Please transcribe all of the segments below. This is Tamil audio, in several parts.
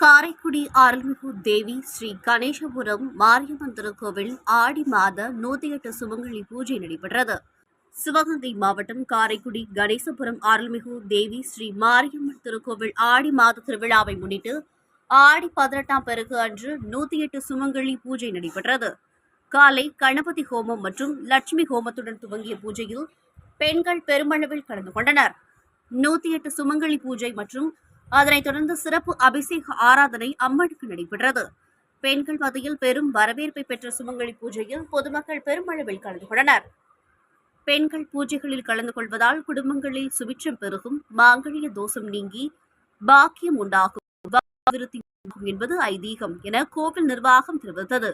காரைக்குடி அருள்மிகு தேவி ஸ்ரீ கணேசபுரம் மாரியம்மன் திருக்கோவில் ஆடி மாத நூத்தி எட்டு சுமங்கலி பூஜை நடைபெற்றது. சிவகங்கை மாவட்டம் காரைக்குடி கணேசபுரம் அருள்மிகு தேவி ஸ்ரீ மாரியம்மன் திருக்கோவில் ஆடி மாத திருவிழாவை முன்னிட்டு ஆடி பதினெட்டாம் பிறகு அன்று நூத்தி எட்டு சுமங்கலி பூஜை நடைபெற்றது. காலை கணபதி ஹோமம் மற்றும் லட்சுமி ஹோமத்துடன் துவங்கிய பூஜையில் பெண்கள் பெருமளவில் கலந்து கொண்டனர். நூத்தி எட்டு சுமங்கலி பூஜை மற்றும் அதனைத் தொடர்ந்து சிறப்பு அபிஷேக ஆராதனை அம்மனுக்கு நடைபெற்றது. பெண்கள் மத்தியில் பெரும் வரவேற்பை பெற்ற சுமங்கலி பூஜையில் பொதுமக்கள் பெருமளவில் கலந்து கொண்டனர். பெண்கள் பூஜைகளில் கலந்து கொள்வதால் குடும்பங்களில் சுபிட்சம் பெருகும் மாங்கல்ய தோஷம் நீங்கி பாக்கியம் உண்டாகும். அபிவிருத்தி உண்டாகும் என்பது ஐதீகம் என கோவில் நிர்வாகம் தெரிவித்தது.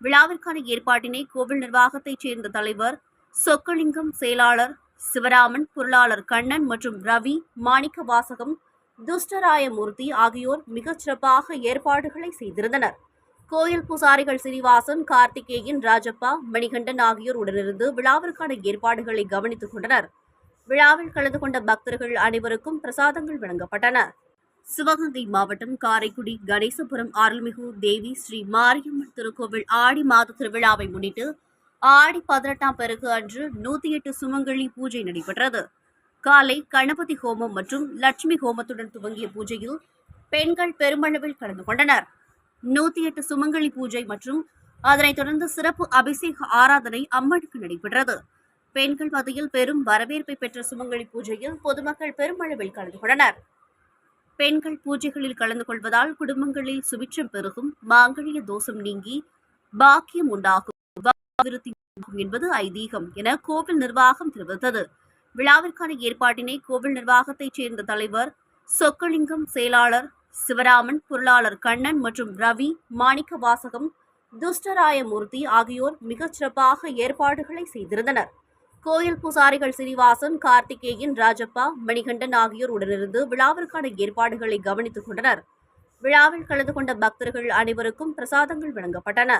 விழாவிற்கான ஏற்பாட்டினை கோவில் நிர்வாகத்தைச் சேர்ந்த தலைவர் சொக்கலிங்கம் செயலாளர் சிவராமன் பொருளாளர் கண்ணன் மற்றும் ரவி மாணிக்க வாசகம் துஷ்டராயமூர்த்தி ஆகியோர் மிகச் சிறப்பாக ஏற்பாடுகளை செய்திருந்தனர். கோயில் பூசாரிகள் சீனிவாசன் கார்த்திகேயன் ராஜப்பா மணிகண்டன் ஆகியோர் உடனிருந்து விழாவிற்கான ஏற்பாடுகளை கவனித்துக் கொண்டனர். விழாவில் கலந்து கொண்ட பக்தர்கள் அனைவருக்கும் பிரசாதங்கள் வழங்கப்பட்டன. சிவகங்கை மாவட்டம் காரைக்குடி கணேசபுரம் அருள்மிகு தேவி ஸ்ரீ மாரியம்மன் திருக்கோவில் ஆடி மாத திருவிழாவை முன்னிட்டு ஆடி பதினெட்டாம் பிறகு அன்று நூத்தி எட்டு சுமங்கலி பூஜை நடைபெற்றது. காலை கணபதி ஹோமம் மற்றும் லட்சுமி ஹோமத்துடன் துவங்கிய பூஜையில் பெண்கள் பெருமளவில் கலந்து கொண்டனர். நூத்தி எட்டு சுமங்கலி பூஜை மற்றும் அதனைத் தொடர்ந்து சிறப்பு அபிஷேக ஆராதனை அம்மனுக்கு நடைபெற்றது. பெண்கள் மத்தியில் பெரும் வரவேற்பை பெற்ற சுமங்கலி பூஜையில் பொதுமக்கள் பெருமளவில் கலந்து கொண்டனர். பெண்கள் பூஜைகளில் கலந்து கொள்வதால் குடும்பங்களில் சுபிட்சம் பெருகும் மாங்கல்ய தோஷம் நீங்கி பாக்கியம் உண்டாகும் அபிவிருத்தி உண்டாகும் என்பது ஐதீகம் என கோவில் நிர்வாகம் தெரிவித்தது. விழாவிற்கான ஏற்பாட்டினை கோவில் நிர்வாகத்தைச் சேர்ந்த தலைவர் சொக்கலிங்கம் செயலாளர் சிவராமன் பொருளாளர் கண்ணன் மற்றும் ரவி மாணிக்க வாசகம் துஷ்டராயமூர்த்தி ஆகியோர் மிகச் சிறப்பாக ஏற்பாடுகளை செய்திருந்தனர். கோயில் பூசாரிகள் சீனிவாசன் கார்த்திகேயன் ராஜப்பா மணிகண்டன் ஆகியோர் உடனிருந்து விழாவிற்கான ஏற்பாடுகளை கவனித்துக் கொண்டனர். விழாவில் கலந்து கொண்ட பக்தர்கள் அனைவருக்கும் பிரசாதங்கள் வழங்கப்பட்டன.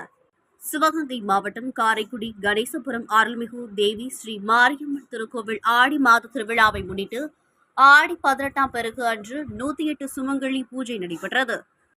சிவகங்கை மாவட்டம் காரைக்குடி கணேசபுரம் அருள்மிகு தேவி ஸ்ரீ மாரியம்மன் திருக்கோவில் ஆடி மாத திருவிழாவை முன்னிட்டு ஆடி பதினெட்டாம் பிறகு அன்று நூத்தி எட்டு சுமங்கலி பூஜை நடைபெற்றது.